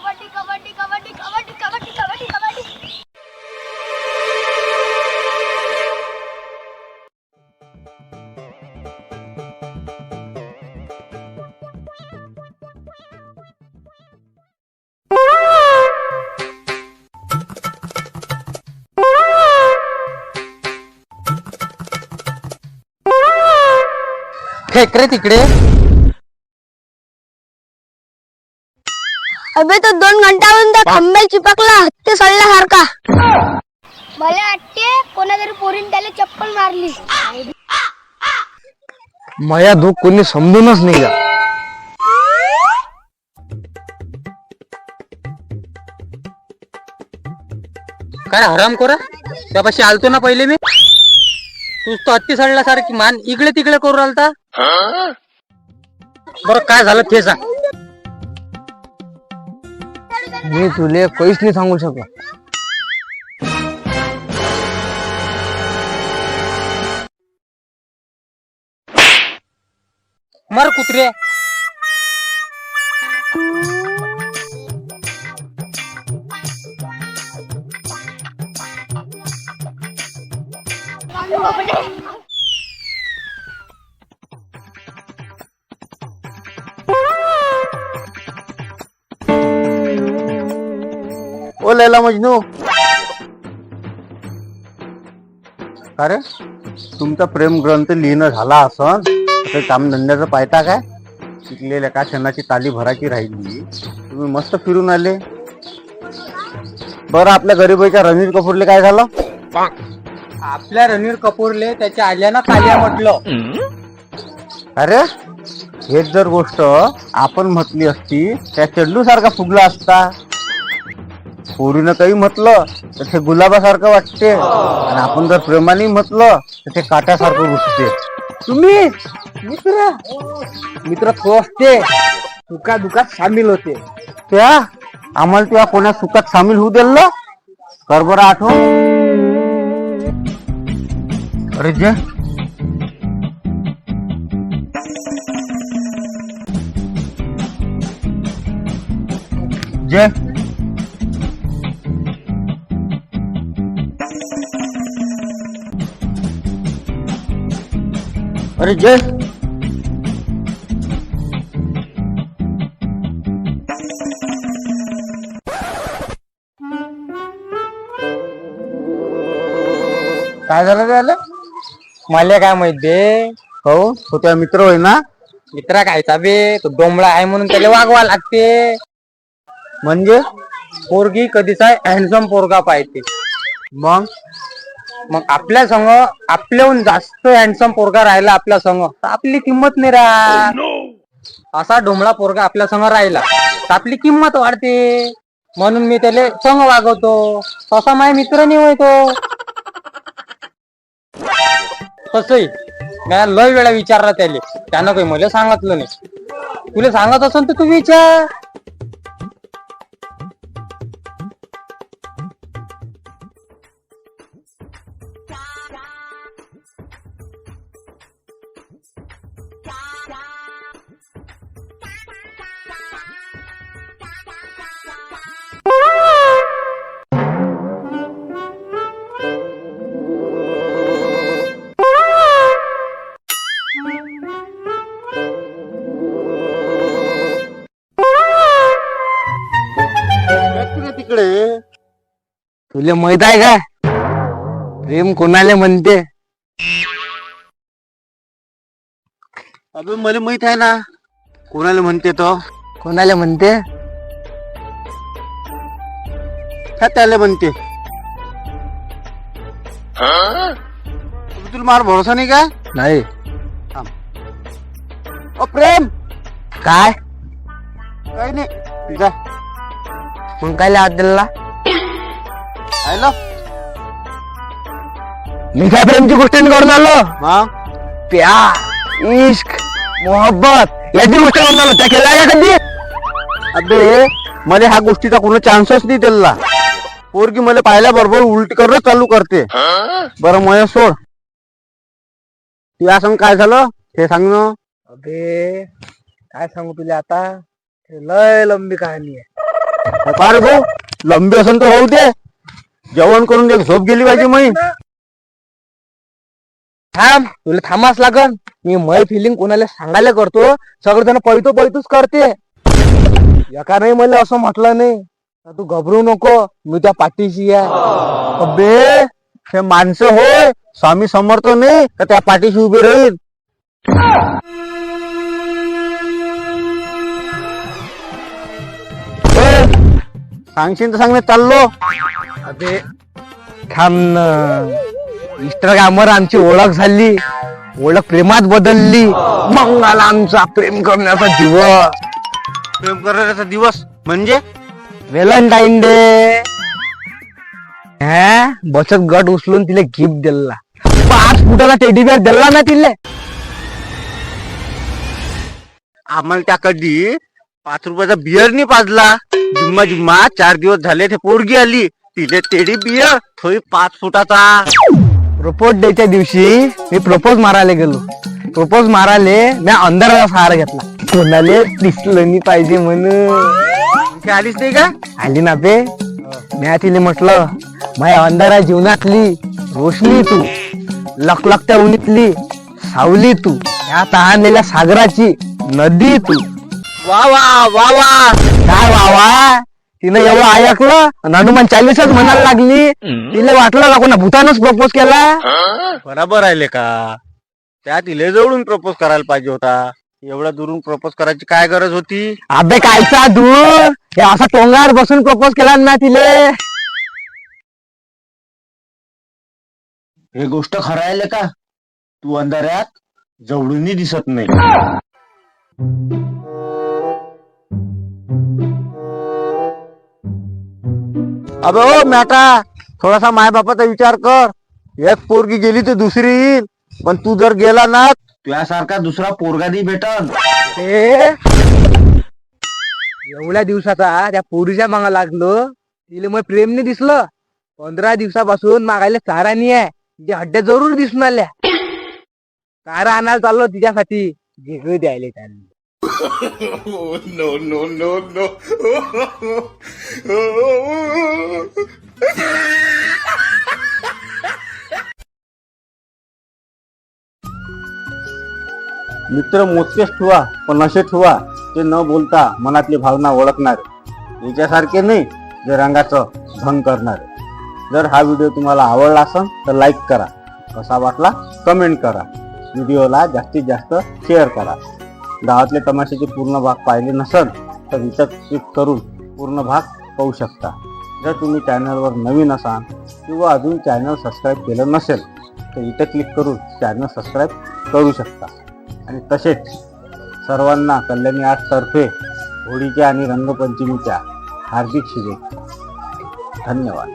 कबड्डी कबड्डी कबड्डी कबड्डी कबड्डी कबड्डी कबड्डी. फेक रे तिकडे. अबे तो दोन घंटापर्यंत खंबेल चिपकला. हत्ती सडल्यासारखा मला वाटते कोणातरी पोरीन त्याला चप्पल मारली. माया दुःख कोणी समजूनच नाही का काय हराम कोरा त्यापाशी आलतो ना पहिले मी. तूच तो हत्ती सडल्यासारखी मान इकडे तिकडे करू राहिलता. बर काय झालं ते सांग. मी तुले काहीच नाही सांगू शकत मर कुत्रे। ओ लैला मजनू. अरे तुमचा प्रेम ग्रंथ लिहिणं झाला असन तर कामधंद्याचं पायता काय? शिकलेल्या का क्षणाची ताली भराची राहिली. तुम्ही मस्त फिरून आले. बरं आपल्या गरीबाईच्या रणवीर कपूरले काय झालं? आपल्या रणवीर कपूरले त्याच्या आल्यानं काल्या म्हटलं. अरे हेच जर गोष्ट आपण म्हटली असती त्या चेंडू सारखा फुगला असता. पोरीनं काही म्हटलं तर ते गुलाबासारखं वाटते. आणि आपण जर प्रेमाने म्हटलं तर ते काट्यासारखं घुसते तुम्ही? मित्र? मित्र तो असते. सुखा दुखात सामील होते. त्या? आम्हाला तेव्हा कोणा सुखात सामील होऊ दिलं? कर बरं आठवण. अरे जे. जय अरे जय. काय झालं त्याला मला काय माहिती हो? होत्या मित्र होय ना? मित्र काय बे. तो डोंबळा आहे म्हणून त्याला वागवा लागते. म्हणजे? पोरगी कधीच हँडसम पोरगा पाहिजे. मग? मग आपल्या संग आपल्याहून जास्त हँडसम पोरगा राहिला आपल्या संग तर आपली किंमत नाही राहत असा डोमळा पोरगा आपल्या संग राहिला तर आपली किंमत वाढते. म्हणून मी त्याला संग वागवतो. तसा माझ्या मित्र नाही होय तो तसही लय वेळा विचारला त्याले. त्यानं काही मला सांगितलं नाही. तुला सांगत असेल तर तू विचार. तिकडे. तुले माहीत आहे का? प्रेम कोणाला म्हणते? अबे मला माहीत आहे ना कोणाला म्हणते तो? कोणाला म्हणते? का त्याला म्हणते तुला मार भरोसा नाही का? नाही. ओ प्रेम! काय? काही नाही. जा. मग काय हात दिला आयला मी काय प्रेमची गोष्ट करून आलो? प्यार इश्क मोहब्बत याची गोष्ट करून आलो. त्या केल्या का कधी? अबे मला ह्या गोष्टीचा कोणी चान्सच नाही दिला पोरगी मला पाहिल्या बरोबर उलटी करणं चालू करते. बरं मय सोड. तुला सांग काय झालं? ते सांग ना. अबे काय सांगू तुला आता? लय लंबी कहाणी आहे. भाऊ लंबी असेल तर होऊ दे. जेवण करून एक झोप गेली पाहिजे मी थांब तुला थांबाच लागन. मी मै फिलिंग कोणाला सांगायला करतो. सगळे जण पळतो पळतोच करते. एका नाही मला असं म्हटलं नाही. तर तू घबरू नको मी त्या पाठीशी आहे. अबे हे माणसं होय. स्वामी समर्थ नाही तर त्या पाठीशी उभी राहील. सांगशील तर सांग मी चाललो. अबे थांब ना. इंस्टाग्रामवर आमची ओळख झाली. ओळख प्रेमात बदलली. मग आला आमचा प्रेम करण्याचा दिवस. प्रेम करण्याचा दिवस म्हणजे? व्हॅलेंटाईन डे हा बचत गट उचलून तिला गिफ्ट दिला. पाच फुटाला टेडी बेअर दिला ना तिले? आम्हाला त्या कधी पाच रुपयाचा बियर नाही पाजला. जिम्मा जिम्मा चार दिवस झाले ते पोरगी आली. तिथे तेडी बियर थोडी पाच फुटाचा. प्रपोज डेच्या दिवशी मी प्रपोज मारायला गेलो. प्रपोज मारायला मी अंधाराचा सहारा घेतला. कोणाले दिसलं नाही पाहिजे म्हणून. आलीच नाही का? आली ना पे मी तिला म्हटलं माझ्या अंधारा जीवनातली रोशनी तू. लखलखत्या उन्हीतली सावली तू. या तहानलेल्या सागराची नदी तू. वा वा वा वा. काय वावा तिनं एवढं ऐकलं आणि हनुमान चालीसच म्हणायला लागली. तिला वाटलं का कोणा भूतानच प्रपोज केला? बराबर राहिले का त्या तिले जवळून प्रपोज करायला पाहिजे होता. एवढ्या दुरून प्रपोज करायची काय गरज होती? अबे कायचा दूर? हे असा टोंगार बसून प्रपोज केला ना तिले. हे गोष्ट खरायले का तू अंधाऱ्यात जवळूनही दिसत नाही. अबे ओ मॅटा थोडासा माय बापाचा विचार कर. एक पोरगी गेली तर दुसरी येईल. पण तू जर गेला ना तुझ्यासारखा दुसरा पोरगा नाही भेटन. ए, एवढ्या दिवसाचा त्या पोरीच्या मागा लागलो. तिला मग प्रेम नाही दिसलं. पंधरा दिवसापासून मागायला चारा नाही आहे. तिच्या हड्ड्या जरूर दिसून आल्या. चारा आणायला चाललो तिच्यासाठी. वेगळे द्यायला त्यांनी मित्र मोजकेच ठेवा पण असे ठेवा ते न बोलता मनातली भावना ओळखणार. याच्यासारखे नाही जे रंगाचं भंग करणार. जर हा व्हिडिओ तुम्हाला आवडला असेल तर लाईक करा. कसा वाटला? कमेंट करा. व्हिडिओला जास्तीत जास्त शेअर करा. गावातले तमाशाचे पूर्ण भाग पाहिले नसेल तर इथं क्लिक करून पूर्ण भाग पाहू शकता. जर तुम्ही चॅनलवर नवीन असाल किंवा अजून चॅनल सबस्क्राईब केलं नसेल तर इथं क्लिक करून चॅनल सबस्क्राईब करू शकता. आणि तसेच सर्वांना कल्याणी आर्ट तर्फे होळीच्या आणि रंगपंचमीच्या हार्दिक शुभेच्छा. धन्यवाद.